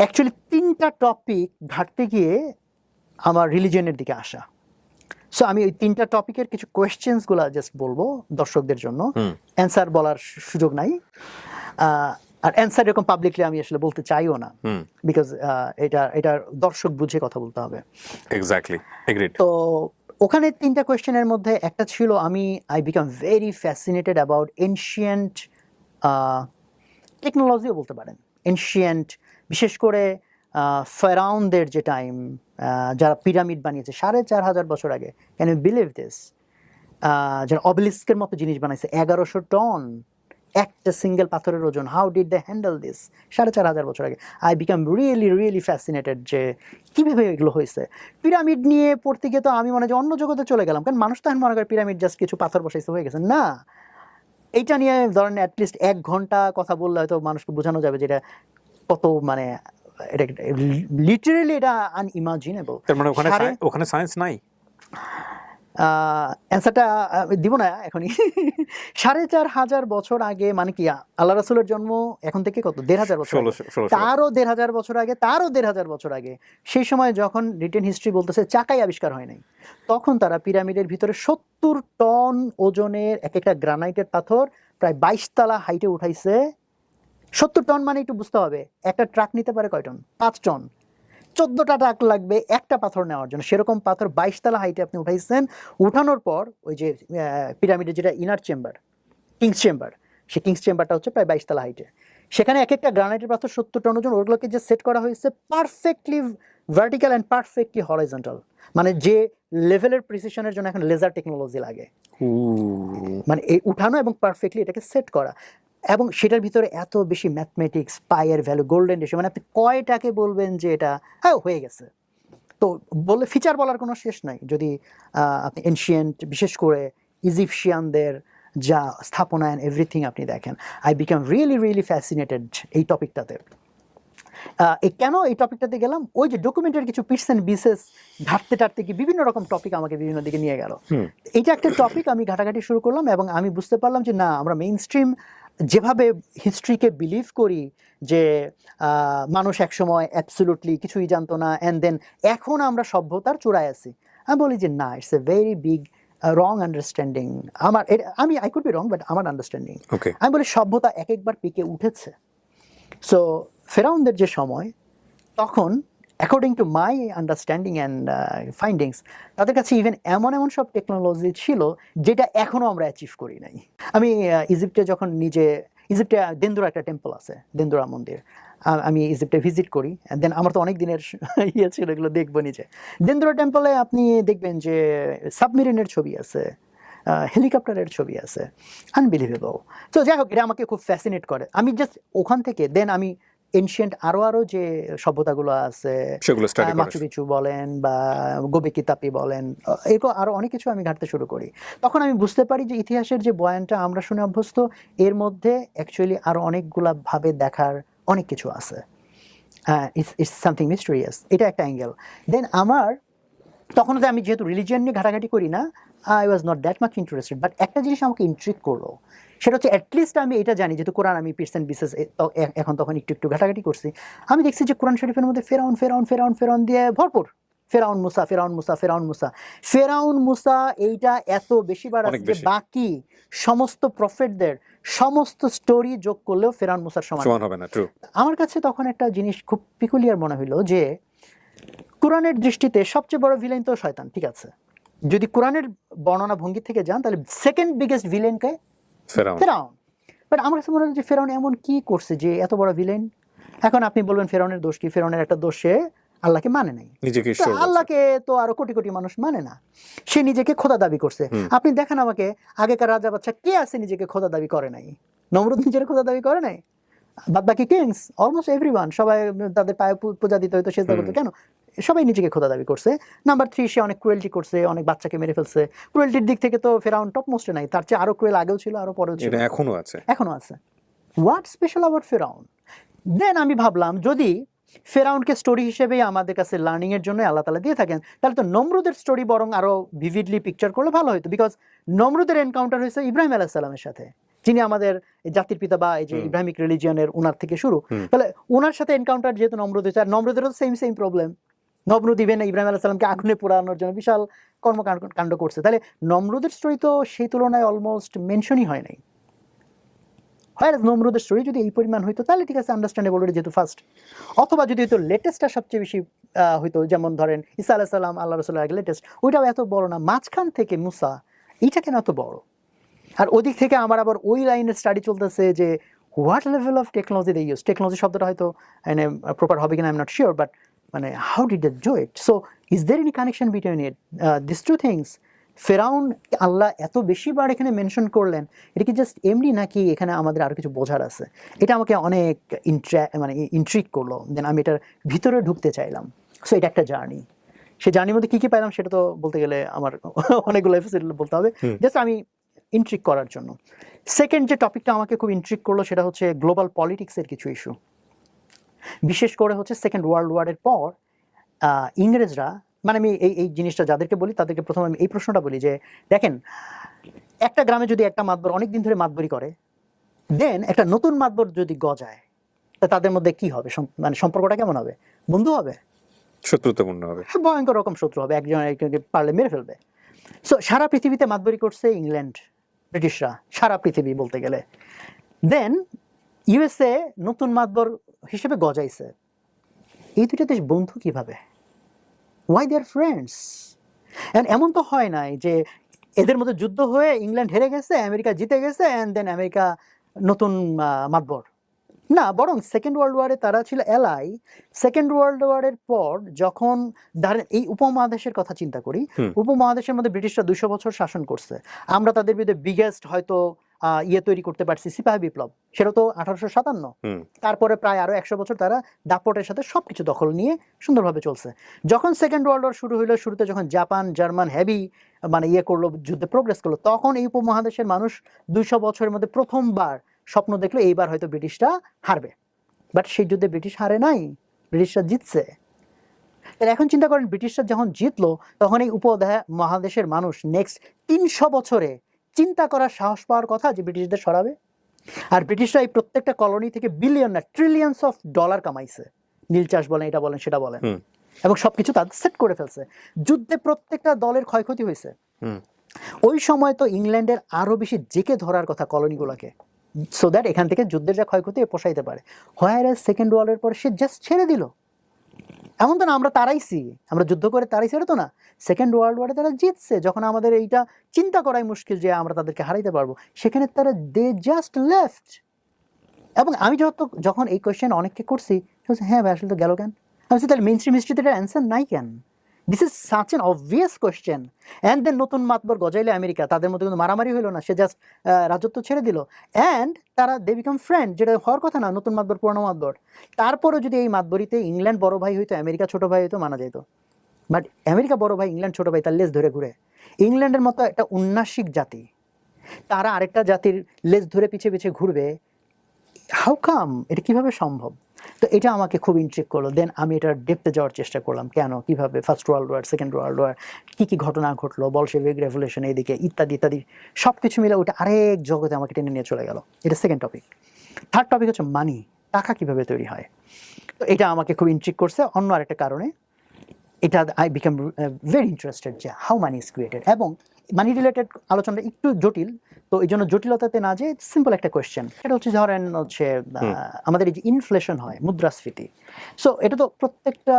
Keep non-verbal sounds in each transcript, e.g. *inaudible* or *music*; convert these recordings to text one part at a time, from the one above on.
Actually তিনটা topic ঘাটতে গিয়ে আমার রিলিজনের দিকে আসা। সো আমি ওই তিনটা টপিকের কিছু কোয়েশ্চেন্সগুলো জাস্ট বলব দর্শকদের জন্য। অ্যান্সার বলার সুযোগ নাই। আর অ্যান্সার এরকম পাবলিকলি আমি আসলে বলতে চাইও না। বিকজ এটা এটা দর্শক বুঝে কথা বলতে হবে। এক্স্যাক্টলি তো ওখানে তিনটা কোয়েশ্চেনের মধ্যে একটা ছিল আমি I became very fascinated about ancient টেকনোলজিও বলতে পারেন। এনশিয়েন্ট বিশেষ করে ফেরাউনদের যে টাইম যারা পিরামিড বানিয়েছে, সাড়ে চার হাজার বছর আগে ক্যান ইউ বিলিভ দিস যারা অবলিস্কের মতো জিনিস বানাইছে, এগারোশো টন, একটা সিঙ্গেল পাথরের ওজন how did they handle this সাড়ে চার হাজার বছর আগে। I became really really fascinated যে, কীভাবে এগুলো হয়েছে। পিরামিড নিয়ে পড়তে গিয়ে তো আমি মনে হয় অন্য জগতে চলে গেলাম, কারণ মানুষ তো এখন মনে করে পিরামিড জাস্ট কিছু পাথর বসাইছে, হয়ে গেছে। না এইটা নিয়ে ধরেন অ্যাটলিস্ট এক ঘণ্টা কথা বললে হয়তো মানুষকে বোঝানো যাবে যে এটা কত মানে এটা লিটারেলি এটা আনইমাজিনেবল তার মানে ওখানে ওখানে সায়েন্স নাই? অ্যান্সারটা দিব না এখনই। *laughs* সাড়ে চার হাজার বছর আগে মানে কি আল্লাহ রাসুলের জন্ম এখন থেকে কত? দেড় হাজার বছর তারও দেড় হাজার বছর আগে তারও দেড় হাজার বছর আগে সেই সময় যখন রিটেন হিস্ট্রি বলতেছে চাকাই আবিষ্কার হয় নাই। তখন তারা পিরামিডের ভিতরে সত্তর টন ওজনের এক একটা গ্রানাইটের পাথর প্রায় বাইশ তালা হাইটে উঠাইছে। সত্তর টন মানে একটু বুঝতে হবে একটা ট্রাক নিতে পারে কয় টন? পাঁচ টন। চোদ্দটা ট্রাক লাগবে একটা পাথর নেওয়ার জন্য। সেরকম পাথর বাইশ তালা হাইটে আপনি উঠাইছেন। উঠানোর পর ওই যে পিরামিডের যেটা ইনার চেম্বার কিংস চেম্বার সেই কিংস চেম্বারটা হচ্ছে প্রায় বাইশ তালা হাইটে সেখানে এক একটা গ্রানাইটের পাথর সত্তর টন ওজন ওগুলোকে যে সেট করা হয়েছে perfectly vertical and perfectly horizontal মানে যে লেভেলের প্রিসিশনের জন্য এখন লেজার টেকনোলজি লাগে। মানে এই উঠানো এবং পারফেক্টলি এটাকে সেট করা। এবং সেটার ভিতরে এত বেশি ম্যাথমেটিক্স পায়ের ভ্যালু গোল্ডেন রেশিও মানে আপনি কয়টাকে বলবেন যে এটা হ্যাঁ হয়ে গেছে। তো বলে ফিচার বলার কোনো শেষ নাই। যদি আপনি এনশিয়েন্ট বিশেষ করে ইজিপশিয়ানদের যা স্থাপনা অ্যান্ড এভরিথিং আপনি দেখেন I became really really fascinated এই টপিকটাতে এই কেন এই টপিকটাতে গেলাম? ওই যে ডকুমেন্টের কিছু পিটস অ্যান্ড বিসেস ঘাটতে টাটতে কি বিভিন্ন রকম টপিক আমাকে বিভিন্ন দিকে নিয়ে গেল। এইটা একটা টপিক আমি ঘাটাঘাটি শুরু করলাম এবং আমি বুঝতে পারলাম যে না আমরা মেইন স্ট্রিম যেভাবে হিস্ট্রিকে বিলিভ করি যে মানুষ একসময় অ্যাবসুলুটলি কিছুই জানতো না অ্যান্ড দেন এখন আমরা সভ্যতার চূড়ায় আছি। আমি বলি যে না it's a very big wrong understanding আমার আমি I could be wrong but আমার আন্ডারস্ট্যান্ডিং ওকে আমি বলি সভ্যতা এক একবার পিকে উঠেছে। সো ফেরাউনদের যে সময় তখন according to my understanding and findings তাদের কাছে ইভেন এমন এমন সব টেকনোলজি ছিল যেটা এখনও আমরা অ্যাচিভ করি নাই। আমি ইজিপ্টে যখন নিজে ইজিপ্টে দেন্দুরা একটা টেম্পল আছে দেন্দুরা মন্দির। আমি ইজিপ্টে ভিজিট করি দেন আমার তো অনেক দিনের *laughs* ইয়ে ছিল, এগুলো দেখব নিজে। দেন্দুরা টেম্পলে আপনি দেখবেন যে সাবমেরিনের ছবি আছে হেলিকপ্টারের ছবি আছে। আনবিলিভেবল তো যাই হোক, এটা আমাকে খুব ফ্যাসিনেট করে। আমি জাস্ট ওখান থেকে দেন আমি এনশিয়েন্ট আরও আরও যে সভ্যতাগুলো আছে মাচু পিচু বলেন বা গোবেকি তাপি বলেন এরকম আরও অনেক কিছু আমি ঘাটতে শুরু করি। তখন আমি বুঝতে পারি যে ইতিহাসের যে বয়ানটা আমরা শুনে অভ্যস্ত এর মধ্যে অ্যাকচুয়ালি আরও অনেকগুলা ভাবে দেখার অনেক কিছু আছে। ইটস ইটস সামথিং মিস্টেরিয়াস এটা একটা অ্যাঙ্গেল দেন আমার তখন তো আমি যেহেতু রিলিজিয়ান নিয়ে ঘাটাঘাটি করি না I was not that much interested but একটা জিনিস আমাকে ইন্ট্রিক করল সেটা হচ্ছে অ্যাটলিস্ট আমি এটা জানি যেহেতু কোরআন আমি পিরসেন্ট বিশেষ এখন তখন একটু একটু ঘাটাঘাটি করছি আমি দেখছি যে কোরআন শরীফের মধ্যে ফেরাউন ফেরাউন ফেরাউন ফেরাউন দিয়ে ভরপুর। ফেরাউন মুসা ফেরাউন মুসা ফেরাউন মুসা। ফেরাউন মুসা এইটা এত বেশিবার আছে বাকি সমস্ত প্রফেটদের সমস্ত স্টোরি যোগ করলেও ফেরাউন মুসার সমান। হবে না ট্রু আমার কাছে তখন একটা জিনিস খুব পিকুলিয়ার মনে হইল যে কোরআনের দৃষ্টিতে সবচেয়ে বড় ভিলেন তো শয়তান ঠিক আছে? যদি কোরআনের বর্ণনা ভঙ্গি থেকে যান তাহলে সেকেন্ড বিগেস্ট ভিলেনকে ফেরাউন। ফেরাউন। বাট আমার কাছে মনে হলো যে ফেরাউন এমন কি করছে যে এত বড় ভিলেন এখন আপনি বলবেন ফেরাউনের দোষ কি? ফেরাউনের একটা দোষে আল্লাহকে মানে নাই। আল্লাহকে তো আরও কোটি কোটি মানুষ মানে না। সে নিজেকে খোদা দাবি করছে। আপনি দেখেন আমাকে আগেকার রাজা বাচ্চা কে আছে নিজেকে খোদা দাবি করে নাই? নমরুদ নিজের খোদা দাবি করে নাই? বাদ বাকি কিংস অলমোস্ট এভরিওয়ান সবাই তাদের পায়ে পূজা দিতে হয়তো সেজদা করতো। কেন? সবাই নিজেকে খোদা দাবি করছে। নাম্বার থ্রি সে অনেক ক্রুয়েলটি করছে অনেক বাচ্চাকে মেরে ফেলছে। ক্রুয়েলটির দিক থেকে তো ফেরাউন টপ মোস্টে নাই। তার চেয়ে আরও ক্রুয়েল আগেও ছিল আরও পরেও ছিল। এটা এখনও আছে। এখনও আছে। হোয়াট স্পেশাল আবার ফেরাউন? দেন আমি ভাবলাম যদি ফেরাউনকে স্টোরি হিসেবেই আমাদের কাছে লার্নিং এর জন্য আল্লাহ তালা দিয়ে থাকেন তাহলে তো নমরুদের স্টোরি বরং আরও ভিভিডলি পিকচার করলে ভালো হতো। বিকজ নমরুদের এনকাউন্টার হয়েছে ইব্রাহিম আলাহ সালামের সাথে যিনি আমাদের জাতির পিতা বা এই যে হুম। ইব্রাহিমিক রিলিজিয়নের ওনার থেকে শুরু। তাহলে ওনার সাথে এনকাউন্টার যেহেতু নমরুদ হয়েছে আর নমরুদেরও সেম সেম প্রবলেম নমরুদ ইভেন ইব্রাহিম আলাহ সাল্লামকে আগুনে পোড়ানোর জন্য বিশাল কর্মকাণ্ড কাণ্ড করছে। তাহলে নমরুদের স্টোরি তো সেই তুলনায় অলমোস্ট মেনশনই হয় নাই। হয় নমরুদের স্টোরি যদি এই পরিমাণ হইতো, তাহলে ঠিক আছে আন্ডারস্ট্যান্ডেবল যেহেতু ফার্স্ট অথবা যদি হয়তো লেটেস্টটা সবচেয়ে বেশি হইতো, যেমন ধরেন ইসা আলাহ সাল্লাম আল্লাহ রসুল্লাহ আগে লেটেস্ট ওইটাও এত বড় না। মাঝখান থেকে মুসা, এইটা কেন এত বড়? আর ওদিক থেকে আমার আবার ওই লাইনের স্টাডি চলতেছে যে what level of technology they use technology শব্দটা হয়তো মানে প্রপার হবে কিনা I am not sure but মানে how did they do it so is there any connection between it this two things ফেরাউন আল্লাহ এত বেশি বার এখানে মেনশন করলেন এটা কি জাস্ট এমনি নাকি এখানে আমাদের আরও কিছু বোঝার আছে? এটা আমাকে অনেক ইন্ট্রা মানে ইন্ট্রিক করল দেন আমি এটার ভিতরে ঢুকতে চাইলাম। সো এটা একটা জার্নি সে জার্নির মধ্যে কী কী পাইলাম সেটা তো বলতে গেলে আমার অনেকগুলো এপিসোড বলতে হবে। জাস্ট আমি ইন্ট্রিক করার জন্য। সেকেন্ড যে টপিকটা আমাকে খুব ইন্ট্রিক করল সেটা হচ্ছে গ্লোবাল পলিটিক্সের কিছু ইস্যু বিশেষ করে হচ্ছে সেকেন্ড ওয়ার্ল্ড ওয়ারের পর ইংরেজরা মানে আমি এই এই জিনিসটা যাদেরকে বলি তাদেরকে প্রথমে আমি এই প্রশ্নটা বলি যে দেখেন একটা গ্রামে যদি একটা মাতবর অনেক দিন ধরে মাতবরি করে দেন একটা নতুন মাতবর যদি গজায় তা তাদের মধ্যে কি হবে? মানে সম্পর্কটা কেমন হবে? বন্ধু হবে? শত্রুতাপূর্ণ হবে। হ্যাঁ, ভয়ঙ্কর রকম শত্রু হবে একজন একজনকে পারলে মেরে ফেলবে। সো সারা পৃথিবীতে মাতবরি করছে ইংল্যান্ড ব্রিটিশরা সারা পৃথিবী বলতে গেলে। দেন ইউএসএ নতুন মাতবর হিসেবে গজাইছে। এই দুইটা দেশ বন্ধু কীভাবে? ওয়াই দেয়ার ফ্রেন্ডস অ্যান্ড এমন তো হয় নাই যে এদের মধ্যে যুদ্ধ হয়ে ইংল্যান্ড হেরে গেছে আমেরিকা জিতে গেছে অ্যান্ড দেন আমেরিকা নতুন মাতবর। না বরং সেকেন্ড ওয়ার্ল্ড ওয়ারে তারা ছিল এলাই সেকেন্ড ওয়ার্ল্ড ওয়ারের পর যখন ধরেন এই উপমহাদেশের কথা চিন্তা করি উপমহাদেশের মধ্যে ব্রিটিশরা দুশো বছর শাসন করছে। আমরা তাদের বিরুদ্ধে বিগেস্ট হয়তো ইয়ে তৈরি করতে পারছি সিপাহী বিপ্লব। সেটা তো আঠারোশো সাতান্ন। তারপরে প্রায় আরও একশো বছর তারা দাপটের সাথে সবকিছু দখল নিয়ে সুন্দরভাবে চলছে। যখন সেকেন্ড ওয়ার্ল্ড ওয়ার শুরু হইল শুরুতে যখন জাপান জার্মান হেভি মানে ইয়ে করল যুদ্ধে প্রোগ্রেস করল তখন এই উপমহাদেশের মানুষ দুইশো বছরের মধ্যে প্রথমবার স্বপ্ন দেখল এইবার হয়তো ব্রিটিশরা হারবে। বাট সেই যুদ্ধে ব্রিটিশ হারে নাই ব্রিটিশরা জিতছে। তাহলে এখন চিন্তা করেন ব্রিটিশরা যখন জিতলো তখন এই উপদেশ মহাদেশের মানুষ নেক্সট তিনশো বছরে চিন্তা করার সাহস পাওয়ার কথা যে ব্রিটিশদের সরাবে। আর ব্রিটিশরা এই প্রত্যেকটা কলোনি থেকে বিলিয়ন না ট্রিলিয়ন্স অফ ডলার কামাইছে। নীল চাষ বলেন এটা বলেন সেটা বলেন। এবং সবকিছু তাদের সেট করে ফেলছে। যুদ্ধে প্রত্যেকটা দলের ক্ষয়ক্ষতি হয়েছে। হুম। ওই সময় তো ইংল্যান্ডের আরও বেশি জেকে ধরার কথা কলোনিগুলোকে সো দ্যাট এখান থেকে যুদ্ধের যা ক্ষয়ক্ষতি পোষাইতে পারে। হোয়ার সেকেন্ড ওয়ার্ল্ডের পর সে জাস্ট ছেড়ে দিল। এমন তো না, আমরা তারাইছি। আমরা যুদ্ধ করে তারাইছি, এটা তো না। সেকেন্ড ওয়ার্ল্ড ওয়ারে তারা জিতছে, যখন আমাদের এইটা চিন্তা করাই মুশকিল যে আমরা তাদেরকে হারাইতে পারব। সেখানে তারা দে জাস্ট লেফট। এবং আমি যত, যখন এই কোয়েশ্চেন অনেককে করছি হ্যাঁ ভাই, আসলে তো গেল কেন? আমি তাহলে মেন স্ট্রিম হিস্ট্রিতে এটা অ্যান্সার নাই কেন? This is such an obvious question and then নতুন মাতবর গজাইলে আমেরিকা। তাদের মধ্যে কিন্তু মারামারি হলো না। সে জাস্ট রাজত্ব ছেড়ে দিল। অ্যান্ড তারা দে বিকাম ফ্রেন্ড যেটা হওয়ার কথা না, নতুন মাতবর, পুরনো মাতবর। তারপরেও যদি এই মাতবরিতে ইংল্যান্ড বড় ভাই হইতো, আমেরিকা ছোট ভাই হইতো মানা যেত বাট আমেরিকা বড় ভাই, ইংল্যান্ড ছোট ভাই, তার লেজ ধরে ঘুরে। ইংল্যান্ডের মতো একটা উন্নাসিক জাতি। তারা আরেকটা জাতির লেজ ধরে পিছে পিছে ঘুরবে। হাউ কাম এটা কীভাবে সম্ভব? তো এটা আমাকে খুব ইন্ট্রিক করল। দেন আমি এটার ডেপতে যাওয়ার চেষ্টা করলাম, কেন, কীভাবে first world war second world war কী কী ঘটনা ঘটলো বলশেভিক রেভলিউশন এদিকে ইত্যাদি ইত্যাদি সব কিছু মিলে ওটা আরেক জগতে আমাকে টেনে নিয়ে চলে গেল। এটা সেকেন্ড টপিক থার্ড টপিক হচ্ছে মানি টাকা কীভাবে তৈরি হয়? তো এটা আমাকে খুব ইন্ট্রিক করছে। অন্য আরেকটা কারণে এটা আই বিকাম ভেরি ইন্টারেস্টেড যে হাউ মানি ইজ ক্রিয়েটেড এবং মানি রিলেটেড আলোচনাটা একটু জটিল তো এই জন্য জটিলতাতে না যে সিম্পল একটা কোয়েশ্চেন এটা হচ্ছে ধরেন হচ্ছে আমাদের এই যে ইনফ্লেশন হয় মুদ্রাস্ফীতি। সো এটা তো প্রত্যেকটা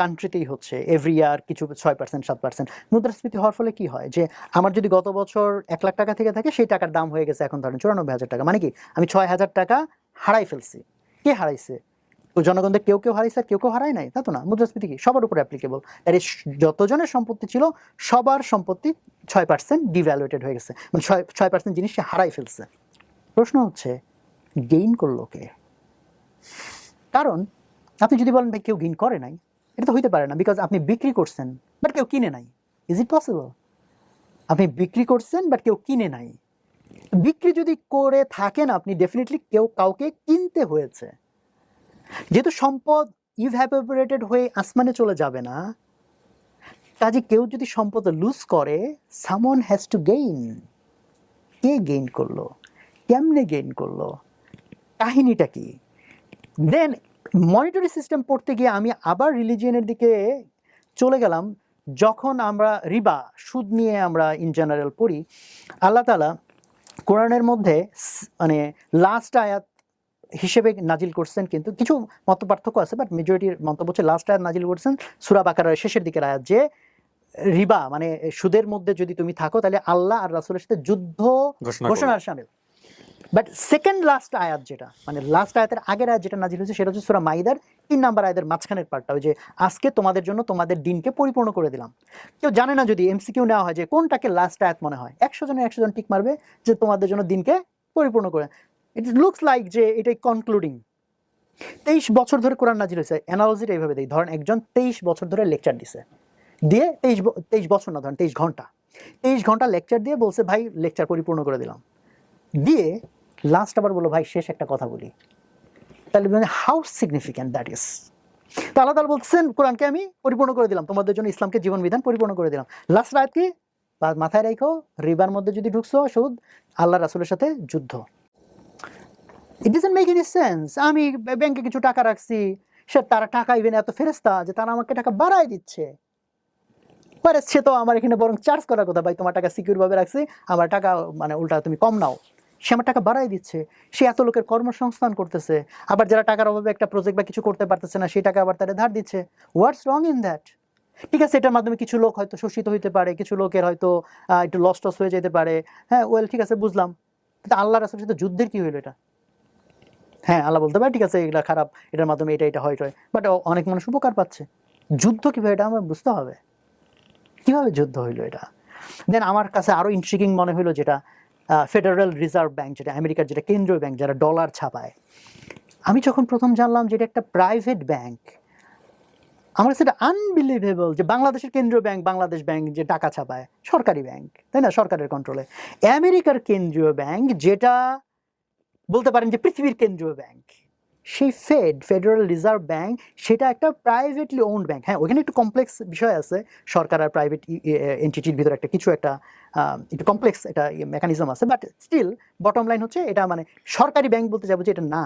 কান্ট্রিতেই হচ্ছে এভরি ইয়ার কিছু ছয় পার্সেন্ট সাত পার্সেন্ট মুদ্রাস্ফীতি হওয়ার ফলে কি হয় যে আমার যদি গত বছর এক লাখ টাকা থেকে থাকে সেই টাকার দাম হয়ে গেছে এখন ধরেন চুরানব্বই হাজার টাকা। মানে কি আমি ছয় হাজার টাকা হারাই ফেলছি। কে হারাইছে? তো জনগণদের কেউ কেউ হারাইছে কেউ কেউ হারায় নাই, তা তো না। মুদ্রাস্ফীতি কি? সবার উপর অ্যাপ্লিকেবল আর যতজনের সম্পত্তি ছিল, সবার সম্পত্তি ছয় পার্সেন্ট ডিভ্যালুয়েটেড হয়ে গেছে। মানে ছয় ছয় পার্সেন্ট জিনিস সে হারাই ফেলছে। প্রশ্ন হচ্ছে গেইন করল কে? কারণ, আপনি যদি বলেন, ভাই, কেউ গেইন করে নাই, এটা তো হইতে পারে না বিকজ আপনি বিক্রি করছেন বাট কেউ কিনে নাই। ইজ ইট পসিবল আপনি বিক্রি করছেন বাট কেউ কিনে নাই। বিক্রি যদি করে থাকেন আপনি ডেফিনেটলি কেউ কাউকে কিনতে হয়েছে। যেহেতু সম্পদ ইভ্যাপোরেটেড হয়ে আসমানে চলে যাবে না, কাজে কেউ যদি সম্পদ লুজ করে সামন হ্যাজ টু গেইন কে গেইন করল? কেমনে গেইন করল? কাহিনীটা কি? দেন মনিটরি সিস্টেম পড়তে গিয়ে আমি আবার রিলিজিয়নের দিকে চলে গেলাম, যখন আমরা রিবা, সুদ নিয়ে আমরা ইন জেনারেল পড়ি, আল্লাহ তালা কোরআনের মধ্যে মানে লাস্ট আয়াত হিসেবে নাজিল করছেন কিন্তু কিছু মত পার্থক্য আছে বাট মেজরিটির মন্তব্য হচ্ছে লাস্ট আয়াত নাজিল করছেন সুরা বাকারের শেষের দিকের আয়াত যে রিবা মানে সুদের মধ্যে যদি তুমি থাকো তাহলে আল্লাহ আর রাসুলের সাথে যুদ্ধ ঘোষণা ঘোষণার সামিল। বাট সেকেন্ড লাস্ট আয়াত যেটা মানে লাস্ট আয়াতের আগের আয়াত যেটা নাজিল হয়েছে সেটা হচ্ছে সুরা মাইদার তিন নাম্বার আয়াতের মাঝখানের পার্টটা ওই যে আজকে তোমাদের জন্য তোমাদের দিনকে পরিপূর্ণ করে দিলাম। কেউ জানে না যদি এমসিকিউ নেওয়া হয় যে কোনটাকে লাস্ট আয়াত মনে হয় একশো জনের একশো জন টিক মারবে যে তোমাদের জন্য দিনকে পরিপূর্ণ করে। ইট লুকস লাইক যে এটাই কনক্লুডিং তেইশ বছর ধরে কোরআন নাজিল হয়েছে। অ্যানালজিটা এইভাবে দেয় ধরেন একজন তেইশ বছর ধরে লেকচার দিছে। দিয়ে তেইশ তেইশ বছর না, ধরেন তেইশ ঘণ্টা। তেইশ ঘণ্টা লেকচার দিয়ে বলছে, ভাই লেকচার পরিপূর্ণ করে দিলাম। দিয়ে লাস্ট আবার বলো ভাই, শেষ একটা কথা বলি। তাহলে মানে হাউ সিগনিফিক্যান্ট দ্যাট ইজ তা আল্লাহ তাআলা বলছেন, কোরআনকে আমি পরিপূর্ণ করে দিলাম। তোমাদের জন্য ইসলামকে জীবন বিধান পরিপূর্ণ করে দিলাম। লাস্ট রাত কি মাথায় রাখো রিবার মধ্যে যদি ঢুকছো সুদ আল্লাহ রাসুলের সাথে যুদ্ধ। It doesn't make any sense আমি ব্যাংকে কিছু টাকা রাখছি, সে তারা টাকা ইভেন এত ফেরস্তা যে তারা আমাকে টাকা বাড়ায় দিচ্ছে। পারে সে তো আমার এখানে বরং চার্জ করার কথা, ভাই, তোমার টাকা সিকিউর ভাবে রাখছি, আমার টাকা মানে উল্টা তুমি কম নাও। সে আমার টাকা বাড়াই দিচ্ছে। সে এত লোকের কর্মসংস্থান করতেছে। আবার যারা টাকার অভাবে একটা প্রজেক্ট বা কিছু করতে পারতেছে না, সেই টাকা আবার তারা ধার দিচ্ছে। হোয়াটস রং ইন দ্যাট ঠিক আছে, এটার মাধ্যমে কিছু লোক হয়তো শোষিত হইতে পারে, কিছু লোকের হয়তো একটু লস টস হয়ে যেতে পারে। হ্যাঁ ওয়েল ঠিক আছে, বুঝলাম। কিন্তু আল্লাহ রাসুলের সাথে যুদ্ধের কি হইল এটা? হ্যাঁ আল্লাহ বলতে পারে, ঠিক আছে, এগুলা খারাপ, এটার মাধ্যমে এটা এটা, হয় হয় বাট অনেক মানুষ উপকার পাচ্ছে। যুদ্ধ কীভাবে এটা আমার বুঝতে হবে? কীভাবে যুদ্ধ হইল এটা? দেন আমার কাছে আরও ইন্ট্রিকিং মনে হইল যেটা ফেডারেল রিজার্ভ ব্যাংক যেটা আমেরিকার যেটা কেন্দ্রীয় ব্যাংক যারা ডলার ছাপায়। আমি যখন প্রথম জানলাম যে এটা একটা প্রাইভেট ব্যাংক আমার সেটা আনবিলিভেবল যে বাংলাদেশের কেন্দ্রীয় ব্যাংক বাংলাদেশ ব্যাংক যে টাকা ছাপায়, সরকারি ব্যাংক তাই না? সরকারের কন্ট্রোলে আমেরিকার কেন্দ্রীয় ব্যাংক যেটা বলতে পারেন যে পৃথিবীর কেন্দ্রীয় ব্যাংক সেই ফেড ফেডারেল রিজার্ভ ব্যাংক সেটা একটা প্রাইভেটলি ওন্ড ব্যাংক হ্যাঁ ওখানে একটু কমপ্লেক্স বিষয় আছে। সরকার আর প্রাইভেট এন্টিটির ভিতরে একটা কিছু একটা একটু কমপ্লেক্স একটা মেকানিজম আছে। বাট স্টিল বটম লাইন হচ্ছে এটা মানে সরকারি ব্যাংক বলতে যাব যে এটা না।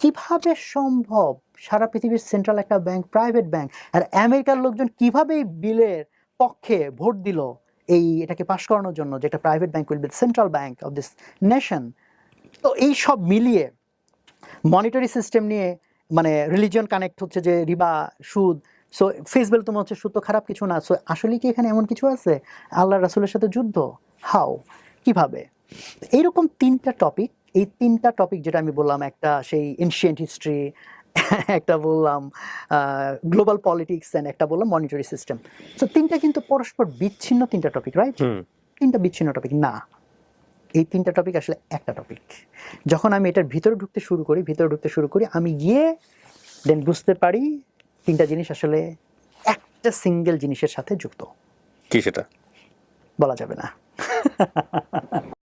কীভাবে সম্ভব? সারা পৃথিবীর সেন্ট্রাল একটা ব্যাংক প্রাইভেট ব্যাংক আর আমেরিকার লোকজন কীভাবে এই বিলের পক্ষে ভোট দিল? এই এটাকে পাশ করানোর জন্য যেটা private bank will be central bank of this nation তো এই সব মিলিয়ে মনিটরি সিস্টেম নিয়ে মানে রিলিজিয়ন কানেক্ট হচ্ছে যে রিবা সুদ সো ফেসবেল তোমার হচ্ছে সুদ তো খারাপ কিছু না সো আসলে কি এখানে এমন কিছু আছে? আল্লাহ রাসুলের সাথে যুদ্ধ? হাও কীভাবে? এইরকম তিনটা টপিক এই তিনটা টপিক যেটা আমি বললাম একটা সেই এনশিয়েন্ট হিস্ট্রি *laughs* একটা বললাম গ্লোবাল পলিটিক্স অ্যান্ড একটা বললাম মনিটরি সিস্টেম সো তিনটা কিন্তু পরস্পর বিচ্ছিন্ন তিনটা টপিক রাইট তিনটা বিচ্ছিন্ন টপিক না। এই তিনটা টপিক আসলে একটা টপিক যখন আমি এটার ভিতরে ঢুকতে শুরু করি ভিতরে ঢুকতে শুরু করি আমি গিয়ে দেন বুঝতে পারি তিনটা জিনিস আসলে একটা সিঙ্গেল জিনিসের সাথে যুক্ত। কি সেটা? বলা যাবে না। *laughs*